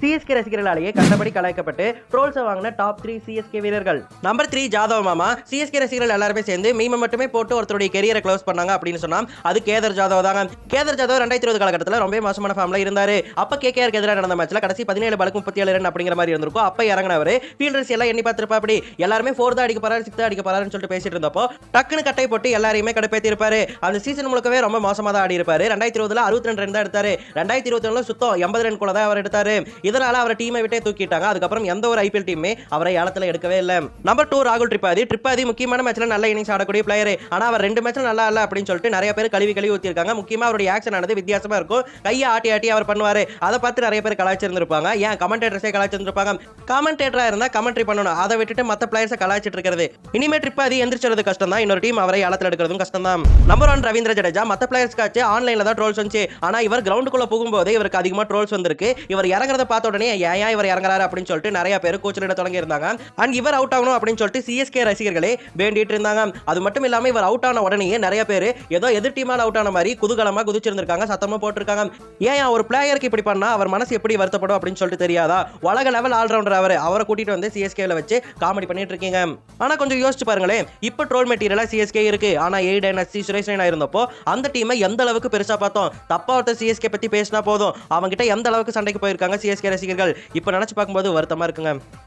CSK ரசிகர்களாலேயே கண்டபடி கலாய்க்கப்பட்டு ட்ரோல்ஸை வாங்கின டாப் த்ரீ சிஎஸ்கே வீரர்கள். நம்பர் த்ரீ ஜாதவ் மாமா. சிஎஸ்கே ரசிகர்கள் எல்லாருமே சேர்ந்து மீமை மட்டுமே போட்டு ஒருத்தருடைய கெரியரை க்ளோஸ் பண்ணாங்க அப்படின்னு சொன்னா அது கேதர் ஜாதவ் தாங்க. கேதர் ஜாதவ் ரெண்டாயிரத்தி இருபது காலகட்டத்தில் ரொம்ப மோசமான ஃபார்ம்ல இருந்தாரு. அப்ப கேகேஆர் எதிராக நடந்த மேட்ச்ல கடைசி பதினேழு பலக்கு முப்பத்தி ஏழு ரன் அப்படிங்கிற மாதிரி இருந்திருக்கும். அப்ப இறங்கினவர் ஃபீல்டர்ஸ் எல்லாம் எண்ணி பார்த்திருப்பா அப்படி எல்லாருமே ஃபோர்த் அடிக்க போறாரு சிக்ஸ்த் அடிக்க போறாருன்னு சொல்லிட்டு பேசிட்டு இருந்தப்போ டக்குன்னு கட்டை போட்டு எல்லாரையுமே கடுப்பேத்தி இருப்பாரு அந்த சீசன் முழுக்கவே ரொம்ப மோசமா தான் ஆடி இருப்பாரு ரெண்டாயிரத்தி இருபதுல அறுபத்தி ரெண்டு ரன் தான் எடுத்தாரு. ரெண்டாயிரத்தி இருபத்தி ஒண்ணுல சுத்தம் எண்பது ரன் கூட தான் அவர் எடுத்தாரு. இதனால அவரை டீமை விட்டே தூக்கிட்டாங்க. அதுக்கப்புறம் எந்த ஒரு ஐபிஎல் டீமே அவரை ஏலத்துல எடுக்கவே இல்லை. நம்பர் டூ ராகுல் ட்ரிப்பாதி ட்ரிப்பாதி முக்கியமான மேட்ச்ல நல்ல இன்னிங்ஸ் ஆடக்கூடிய பிளேயர் ஆனா அவர் ரெண்டு மேட்ச்ல நல்லா இல்லை அப்படின்னு சொல்லிட்டு நிறைய பேர் கழுவி கழுவி ஊத்திருக்காங்க முக்கியமா அவருடைய ஆக்ஷன் ஆனது வித்தியாசமா இருக்கும். கையை ஆட்டி ஆட்டி அவர் பண்ணுவாரு. அதை பார்த்து நிறைய பேர் கலாய்ச்சிருந்திருப்பாங்க. ஏன் கமெண்டேட்டர்ஸே கலாய்ச்சிருந்திருப்பாங்க? கமெண்டேட்டரா இருந்தா கமெண்ட்ரி பண்ணணும். அதை விட்டுட்டு மத்த பிளேயர்ஸை கலாய்ச்சிட்டு இருக்கிறது. இனிமே ட்ரிப்பாதி எந்திரிச்சது கஷ்டம் தான் இன்னொரு டீம் அவரை ஏலத்துல எடுக்கிறதும் கஷ்டம் தான் நம்பர் ஒன் ரவீந்திர ஜடேஜா. மத்த பிளேயர்ஸ்க்காச்சு ஆன்லைன்ல தான் ட்ரோல்ஸ் வந்துச்சு. ஆனா இவர் கிரவுண்டுக்குள்ள போகும்போது இவருக்கு அதிகமா ட்ரோல்ஸ் வந்திருக்கு. இவர் இறங்குறத பார்த்த உடனே ஏன் இவர் இறங்குறாரு? அப்படின்னு சொல்லிட்டு நிறைய பேர் கூச்சலிட தொடங்கி இருந்தாங்க. அண்ட் இவர் அவுட் ஆகணும் அப்படின்னு சொல்லிட்டு சிஎஸ்கே ரசிகர்களே வேண்டிட்டு இருந்தாங்க. அது மட்டும் இல்லாம இவர் அவுட் ஆன உடனே நிறைய பேர் ஏதோ எதிர் டீமால் அவுட் ஆன மாதிரி குதூகலமா குதிச்சிருந்திருக்காங்க சத்தமா போட்டிருக்காங்க. ஏன் ஒரு பிளேயருக்கு இப்படி பண்ணா அவர் மனசு எப்படி வருத்தப்படும் அப்படின்னு சொல்லிட்டு தெரியாதா? உலக லெவல் ஆல்ரவுண்டர் அவர். அவரை கூட்டிட்டு வந்து சிஎஸ்கேல வச்சு காமெடி பண்ணிட்டு இருக்கீங்க. ஆனா கொஞ்சம் யோசிச்சு பாருங்களேன். இப்போ ட்ரோல் மெட்டீரியலா சிஎஸ்கே இருக்கு. ஆனா எய்டன் எஸ்சி சுரேஷ் ரெய்னா இருந்தப்போ அந்த டீமை எந்த அளவுக்கு பெருசா பார்த்தோம்? தப்பா ஒருத்தர் சிஎஸ்கே பத்தி பேசினா போதும். அவங்க கிட்ட எந்த அளவுக்கு சண்டைக்கு போயிருக்காங்க? சிஎஸ்கே ரசிகர்கள். இப்போ நினைச்சு பார்க்கும்போது வருத்தமா இருக்குங்க.